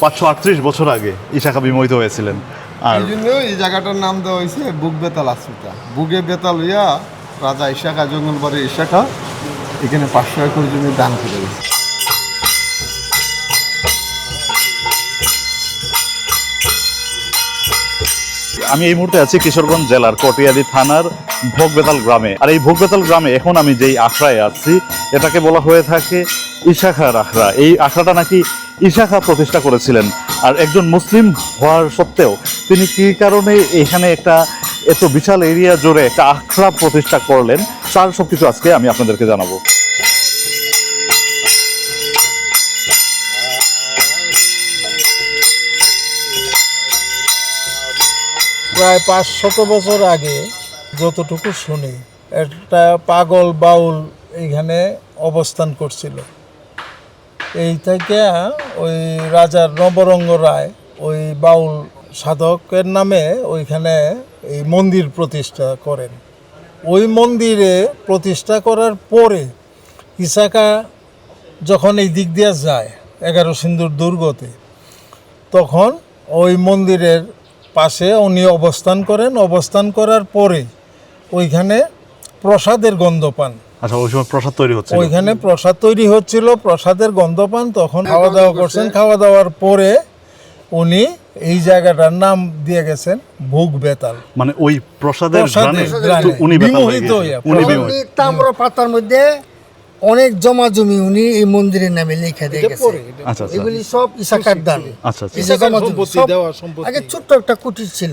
পাঁচশো আটত্রিশ বছর আগে ইশাখা বিমোহিত হয়েছিলেন। আর এই জন্য এই জায়গাটার নাম দেওয়া হয়েছে বুক বেতাল আশ্রিতা। বুকে বেতাল হইয়া রাজা ইশাখা জঙ্গলবাড়ির ইশাখা এখানে পাঁচশো একর জমি দান করে গেছে আমি এই মুহূর্তে আছি কিশোরগঞ্জ জেলার কটিয়াদি থানার ভোগবেতাল গ্রামে। আর এই ভোগবেতাল গ্রামে এখন আমি যেই আখড়ায় আছি এটাকে বলা হয়ে থাকে ইশাখার আখড়া। এই আখড়াটা নাকি ইশাখা প্রতিষ্ঠা করেছিলেন। আর একজন মুসলিম হওয়ার সত্ত্বেও তিনি কী কারণে এখানে একটা এত বিশাল এরিয়া জুড়ে একটা আখড়া প্রতিষ্ঠা করলেন, তার সব কিছু আজকে আমি আপনাদেরকে জানাব। প্রায় পাঁচ শত বছর আগে, যতটুকু শুনি, একটা পাগল বাউল এখানে অবস্থান করছিল। এই থেকে ওই রাজার নবরঙ্গ রায়, ওই বাউল সাধকের নামে ওইখানে এই মন্দির প্রতিষ্ঠা করেন। ওই মন্দিরে প্রতিষ্ঠা করার পরে ইসাকা যখন এই দিক দিয়ে যায়, এগারো সিন্ধুর দুর্গতে, তখন ওই মন্দিরের পাশে উনি অবস্থান করেন। অবস্থান করার পরে ওইখানে প্রসাদের গন্ধ পান। আচ্ছা ওই সময় প্রসাদ তৈরি হচ্ছে ওইখানে প্রসাদ তৈরি হচ্ছিল প্রসাদের গন্ধ পান তখন খাওয়া দাওয়া করছেন। খাওয়া দাওয়ার পরে উনি এই জায়গাটার নাম দিয়ে গেছেন ভোগ বেতাল। মানে ওই প্রসাদের উনি বিমোহিত উনি তাম্র পাতার মধ্যে অনেক জমা জমি উনি এই মন্দিরের নামে লিখে দিয়ে গেছে আচ্ছা আচ্ছা। এগুলি সব ইসাকার দান। আচ্ছা। আগে ছোট্ট একটা কুটির ছিল।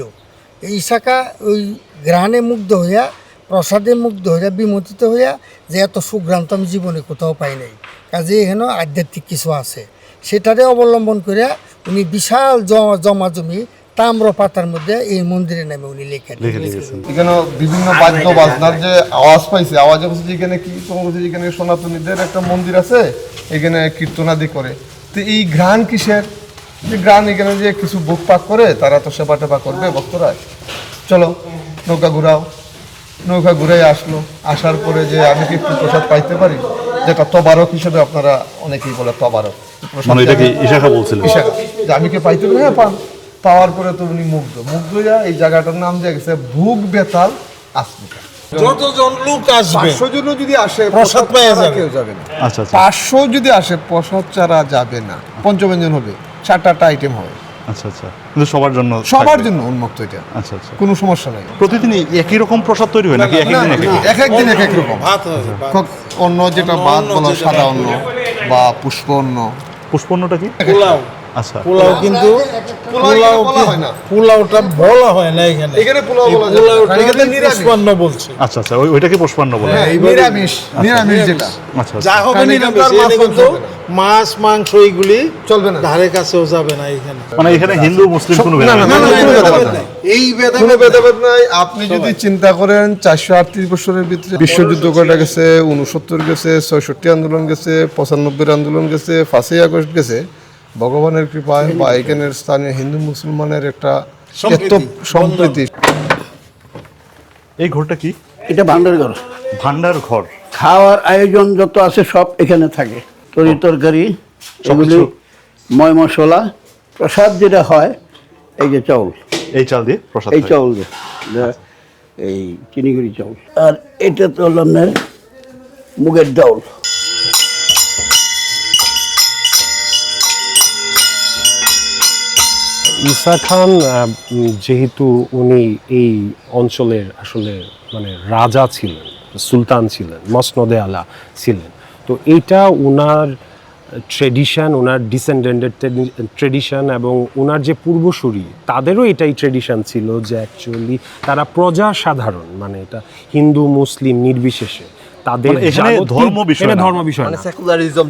এই ইসাকা ওই গ্রহণে মুগ্ধ হইয়া প্রসাদে মুগ্ধ হইয়া বিমোচিত হইয়া যে এত সুগ্রান্ত আমি জীবনে কোথাও পাই নাই। কাজে এখানে আধ্যাত্মিক কিছু আছে। সেটারে অবলম্বন করে উনি বিশাল জমা জমা জমি তাম্র পাতার মধ্যে এই মন্দিরের নামে উনি লিখে দিয়ে লিখে গেছেন। দিয়েছেন। এখানে বিভিন্ন বাদ্য বাজনার যে আওয়াজ পাইছে আওয়াজে বলছে যে এখানে কি? এখানে সনাতনীদের একটা মন্দির আছে এখানে কীর্তনাদি করে। তো এই ঘ্রাণ কিসের? যে ঘ্রাণ এখানে যে কিছু বুক পাক করে তারা তো সেবা টেবা করবে ভক্তরা। চলো নৌকা ঘুরাও। নৌকা ঘুরে আসলো। আসার পরে যে আমি কি একটু প্রসাদ পাইতে পারি? যেটা তবারক হিসেবে আপনারা অনেকেই বলে তবারক। মানে এটা কি আমি- ইশাখা বলছিলেন? ইশাকা। যে আমি কি পাইতে পারি? হ্যাঁ পান। পাওয়ার পরে তো উনি মুগ্ধ। মুগ্ধ হইয়া এই জায়গাটার নাম দিয়ে গেছে ভুগ বেতাল আসমিকা যতজন লোক আসবে পাঁচশো জন যদি আসে প্রসাদ পেয়ে ছাড়া যাবে। কেউ যাবে না। আচ্ছা আচ্ছা। পাঁচশো যদি আসে প্রসাদ ছাড়া যাবে না। পঞ্চব্যঞ্জন হবে। চারটা আইটেম হবে। আচ্ছা আচ্ছা। কিন্তু সবার জন্য সবার জন্য উন্মুক্ত এটা। আচ্ছা আচ্ছা। কোনো সমস্যা নাই। প্রতিদিন একই রকম প্রসাদ তৈরি হয় নাকি? এক একদিন এক এক দিন এক এক রকম। কক- অন্য যেটা ভাত। অন্য সাদা অন্ন বলে। বা পুষ্প অন্ন পুষ্পন্নটা কি? পোলাও। আচ্ছা। পোলাও কিন্তু পোলাও বলা হয় না। পোলাওটা বলা হয় না এখানে। এখানে পোলাও এই বলা যায়। এখানে পুষ্পান্ন বলছে। আচ্ছা আচ্ছা ওইটাকে পুষ্পান্ন বলে। হ্যাঁ, নিরামিষ নিরামিষ যেটা। আচ্ছা যা আচ্ছা হবে নিরামিষ মাছ মাংস কিন্তু মাছ মাংস এইগুলি চলবে না। ধারে কাছেও যাবে না এখানে। মানে এখানে হিন্দু মুসলিম কোনো না, না, নেই। না, কোনো ভেদাভেদ নাই। এই কোনো ভেদাভেদ নাই। আপনি যদি চিন্তা করেন চারশো আটত্রিশ বছরের ভিতরে বিশ্বযুদ্ধ কয়টা গেছে উনসত্তর গেছে ছয়ষট্টি আন্দোলন গেছে পঁচানব্বই আন্দোলন গেছে পাঁচই আগস্ট গেছে ভগবানের কৃপায় বা এখানের স্থানীয় হিন্দু মুসলমানের একটা সম্প্রীতি, এই ঘরটা কি? এটা ভান্ডার ঘর। ভান্ডার ঘর। খাওয়ার আয়োজন যত আছে সব এখানে থাকে। তরি তরকারি এগুলি ময় মশলা প্রসাদ যেটা হয় এই যে চাউল। এই চাল দিয়ে প্রসাদ এই চাউল দিয়ে। এই চিনিগুড়ি চাউল। আর এটা তো হলো আপনার মুগের ডাউল। ঈসা খান যেহেতু উনি এই অঞ্চলের আসলে মানে রাজা ছিলেন, সুলতান ছিলেন, মসনদে আলা ছিলেন, তো এইটা ওনার ট্রেডিশন ওনার ডিসেন্ডেন্টের ট্রেডিশন এবং ওনার যে পূর্বসূরি, তাদেরও এটাই ট্রেডিশন ছিল যে অ্যাকচুয়ালি তারা প্রজা সাধারণ মানে এটা হিন্দু, মুসলিম নির্বিশেষে। তাদের মানে এখানে ধর্ম বিষয় না। ধর্ম বিষয় না। সেকুলারিজম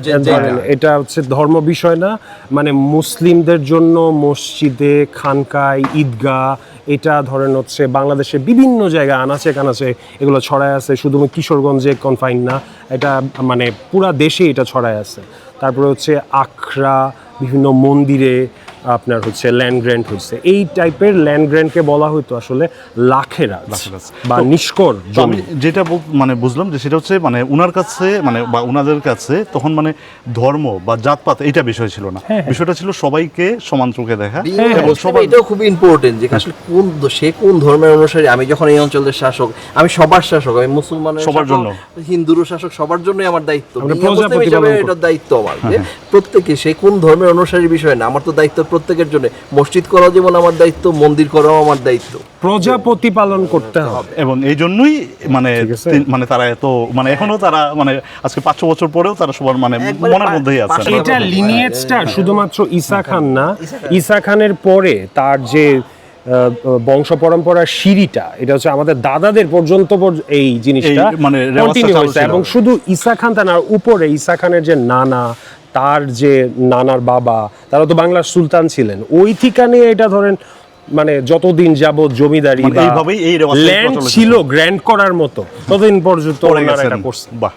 এটা হচ্ছে ধর্ম বিষয় না মানে মুসলিমদের জন্য মসজিদে খানকায় ঈদগাহ এটা ধরেন হচ্ছে বাংলাদেশে বিভিন্ন জায়গায় আনাচে কানাচে এগুলো ছড়ায় আছে শুধু কিশোরগঞ্জে কনফাইন না এটা মানে পুরা দেশে এটা ছড়ায় আছে। তারপরে হচ্ছে আখড়া বিভিন্ন মন্দিরে আপনার হচ্ছে ল্যান্ড গ্র্যান্ট হয়েছে এই টাইপের ল্যান্ড গ্র্যান্টকে বলা হতো আসলে লাখেরাজ। বা নিষ্কর আমি জমি। যেটা মানে বুঝলাম যে সেটা হচ্ছে মানে উনার কাছে মানে বা উনাদের কাছে তখন মানে ধর্ম বা জাতপাত এটা বিষয় ছিল না। বিষয়টা ছিল সবাইকে সমান চোখে দেখা সবার এটাও খুব ইম্পর্টেন্ট যে আসলে কোন সে কোন ধর্মের অনুসারী? আমি যখন এই অঞ্চলের শাসক আমি সবার শাসক আমি মুসলমান সবার জন্য। হিন্দুরও শাসক সবার জন্যই আমার দায়িত্ব। এটার দায়িত্ব আমার প্রত্যেকে সে কোন ধর্মের অনুসারী বিষয় না আমার তো দায়িত্ব প্রত্যেকের জন্য। মসজিদ করা যেমন আমার দায়িত্ব মন্দির করাও আমার দায়িত্ব। প্রজাপতি পালন করতে হবে। এবং এই জন্যই মানে মানে তারা এত মানে এখনও তারা মানে আজকে পাঁচশো বছর পরেও তারা সবার মানে মনের মধ্যেই আছে। এটা লিনিয়েজটা শুধুমাত্র ঈসা খান না। ঈসা খানের পরে তার যে আহ, বংশ পরম্পরার সিঁড়িটা এটা হচ্ছে আমাদের দাদাদের পর্যন্ত এই জিনিসটা মানে কন্টিনিউ হয়েছে। এবং শুধু ঈসা খান তা না উপরে ঈসা খানের যে নানা তার যে নানার বাবা তারা তো বাংলার সুলতান ছিলেন। ওই ঠিকানে এটা ধরেন মানে যতদিন যাবত জমিদারি মানে ল্যান্ড ছিল গ্র্যান্ড করার মতো ততদিন পর্যন্ত ওনারা।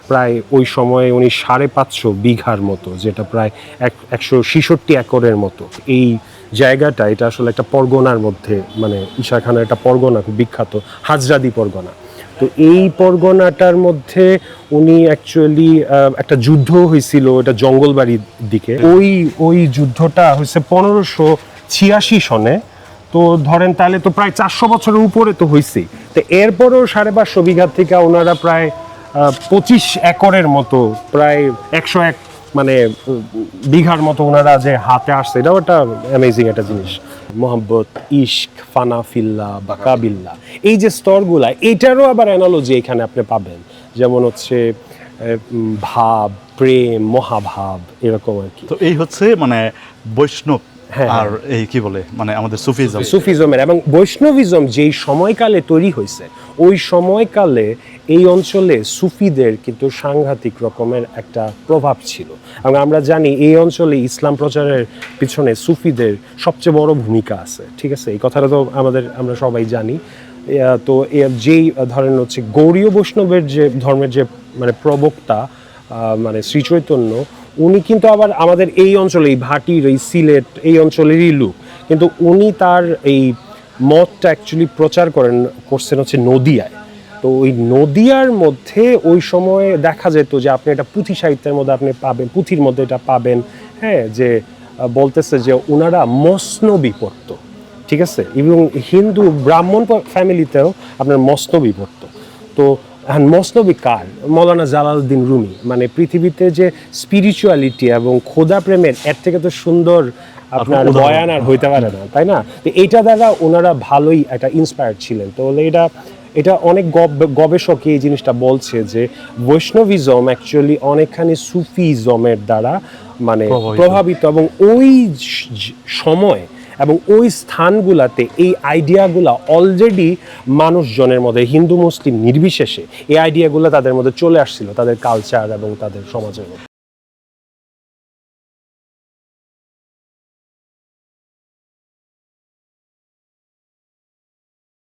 প্রায় ওই সময়ে উনি সাড়ে পাঁচশো বিঘার মতো যেটা প্রায় এক একশো ছিষট্টি একরের মতো। এই জায়গাটা এটা আসলে একটা পরগনার মধ্যে মানে ঈশা খানের একটা পরগনা খুব বিখ্যাত হাজরাদি পরগনা। তো এই পরগনাটার মধ্যে উনি অ্যাকচুয়ালি একটা যুদ্ধ হয়েছিল, এটা জঙ্গলবাড়ির দিকে। ওই ওই যুদ্ধটা হয়েছে পনেরোশো ছিয়াশি সনে। তো ধরেন তাহলে তো প্রায় চারশো বছরের উপরে তো হয়েছেই। তো এরপরেও সাড়ে পাঁচশো বিঘা থেকে ওনারা প্রায় পঁচিশ একরের মতো, প্রায় একশো এক মানে বিঘার মতো ওনারা যে হাতে আসছে, এটাও একটা অ্যামেজিং একটা জিনিস। মোহাম্মত ইশক ফানা ফিল্লা বা কাবিল্লা এই যে স্তরগুলা, এটারও আবার অ্যানালজি এখানে আপনি পাবেন। যেমন হচ্ছে ভাব, প্রেম, মহাভাব, এরকম আর কি। তো এই হচ্ছে মানে বৈষ্ণব আর এই কি বলে মানে আমাদের সুফিজম। সুফিজমের এবং বৈষ্ণবিজম যেই সময়কালে তৈরি হয়েছে ওই সময়কালে এই অঞ্চলে সুফিদের কিন্তু সাংঘাতিক রকমের একটা প্রভাব ছিল। এবং আমরা জানি এই অঞ্চলে ইসলাম প্রচারের পিছনে সুফিদের সবচেয়ে বড় ভূমিকা আছে ঠিক আছে? এই কথাটা তো আমাদের আমরা সবাই জানি। তো যেই ধরেন হচ্ছে গৌরীয় বৈষ্ণবের যে ধর্মের যে মানে প্রবক্তা মানে শ্রী চৈতন্য উনি কিন্তু আবার আমাদের এই অঞ্চলে, এই ভাটির, এই সিলেট, এই অঞ্চলেরই লোক কিন্তু উনি তার এই মতটা অ্যাকচুয়ালি প্রচার করেন, করছেন হচ্ছে নদিয়ায়। তো ওই নদিয়ার মধ্যে ওই সময়ে দেখা যেত যে আপনি এটা পুঁথি সাহিত্যের মধ্যে আপনি পাবেন, পুঁথির মধ্যে এটা পাবেন হ্যাঁ যে বলতেছে যে ওনারা মসনবি পড়তো, ঠিক আছে? এবং হিন্দু ব্রাহ্মণ ফ্যামিলিতেও আপনার মসনবি পড়তো। তো এখন মসনবি কার? Maulana Jalaluddin Rumi. মানে পৃথিবীতে যে স্পিরিচুয়ালিটি এবং খোদা প্রেমের এর থেকে তো সুন্দর আপনার বয়ান আর হইতে পারে না তাই না? তো এইটা দ্বারা ওনারা ভালোই একটা ইন্সপায়ার্ড ছিলেন। তো এটা এটা অনেক গব- গবেষক এই জিনিসটা বলছে যে বৈষ্ণবিজম অ্যাকচুয়ালি অনেকখানি সুফিজমের দ্বারা মানে প্রভাবিত। এবং ওই সময় এবং ওই স্থানগুলাতে এই আইডিয়াগুলা অলরেডি মানুষজনের মধ্যে, হিন্দু, মুসলিম নির্বিশেষে এই আইডিয়াগুলো তাদের মধ্যে চলে আসছিল, তাদের কালচার এবং তাদের সমাজের মধ্যে।